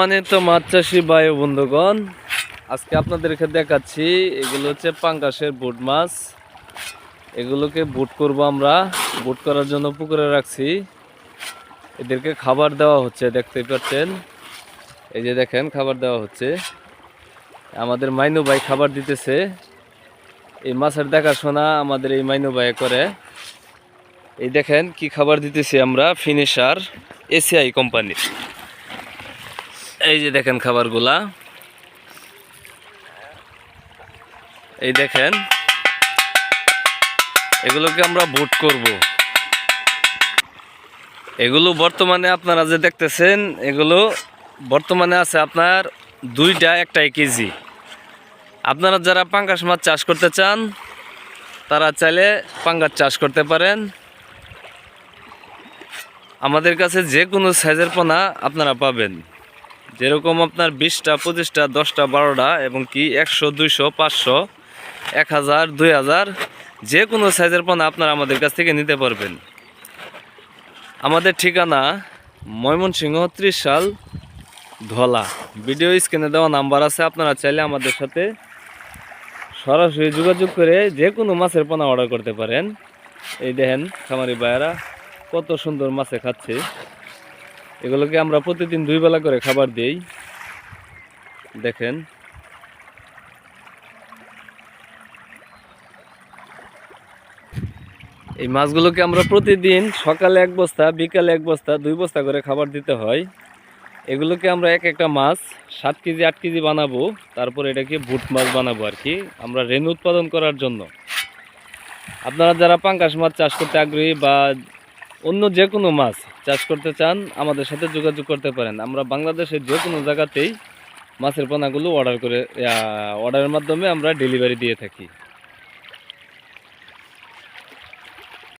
মানে তো মাছ চাষি ও বন্ধুগণ, আজকে আপনাদেরকে দেখাচ্ছি, এগুলো হচ্ছে পাঙ্গাসের বুট মাছ। এগুলোকে বুট করব আমরা, বুট করার জন্য পুকুরে রাখছি। এদেরকে খাবার দেওয়া হচ্ছে দেখতে পাচ্ছেন। এই যে দেখেন, খাবার দেওয়া হচ্ছে। আমাদের মাইনু ভাই খাবার দিতেছে। এই মাছের দেখাশোনা আমাদের এই মাইনু ভাই করে। এই দেখেন কি খাবার দিতেছি আমরা, ফিনিশার এসিআই কোম্পানির। এই যে দেখেন খাবারগুলা। এই দেখেন, এগুলোকে আমরা বুট করব। এগুলো বর্তমানে আপনারা যে দেখতেছেন, এগুলো বর্তমানে আছে আপনার দুইটা, একটাই কেজি। আপনারা যারা পাঙ্গাস মাছ চাষ করতে চান, তারা চাইলে পাঙ্গাস চাষ করতে পারেন। আমাদের কাছে যে কোনো সাইজের পোনা আপনারা পাবেন। যেরকম আপনার বিশটা, পঁচিশটা, দশটা, বারোটা এবং কি একশো, দুইশো, পাঁচশো, এক হাজার, দুই হাজার, যে কোনো সাইজের পোনা আপনারা আমাদের কাছ থেকে নিতে পারবেন। আমাদের ঠিকানা ময়মনসিংহ ত্রিশ সাল ধলা। ভিডিও স্ক্রিনে দেওয়া নাম্বার আছে, আপনারা চাইলে আমাদের সাথে সরাসরি যোগাযোগ করে যে কোনো মাছের পোনা অর্ডার করতে পারেন। এই দেখেন খামারি ভাইয়ারা, কত সুন্দর মাছে খাচ্ছে। এগুলোকে আমরা প্রতিদিন দুই বেলা করে খাবার দিই। দেখেন। এই মাছগুলোকে আমরা প্রতিদিন সকালে এক বস্তা, বিকালে এক বস্তা, দুই বস্তা করে খাবার দিতে হয়। এগুলোকে আমরা এক একটা মাছ সাত কেজি, আট কেজি বানাবো। তারপর এটাকে ভুট মাছ বানাবো আর কি। আমরা রেণু উৎপাদন করার জন্য। আপনারা যারা পাঙ্কাশ মাছ চাষ করতে আগ্রহী বা অন্য যে কোনো মাছ চাষ করতে চান, আমাদের সাথে যোগাযোগ করতে পারেন। আমরা বাংলাদেশের যে কোনো জায়গাতেই মাছের পোনাগুলো অর্ডার করে অর্ডারের মাধ্যমে আমরা ডেলিভারি দিয়ে থাকি।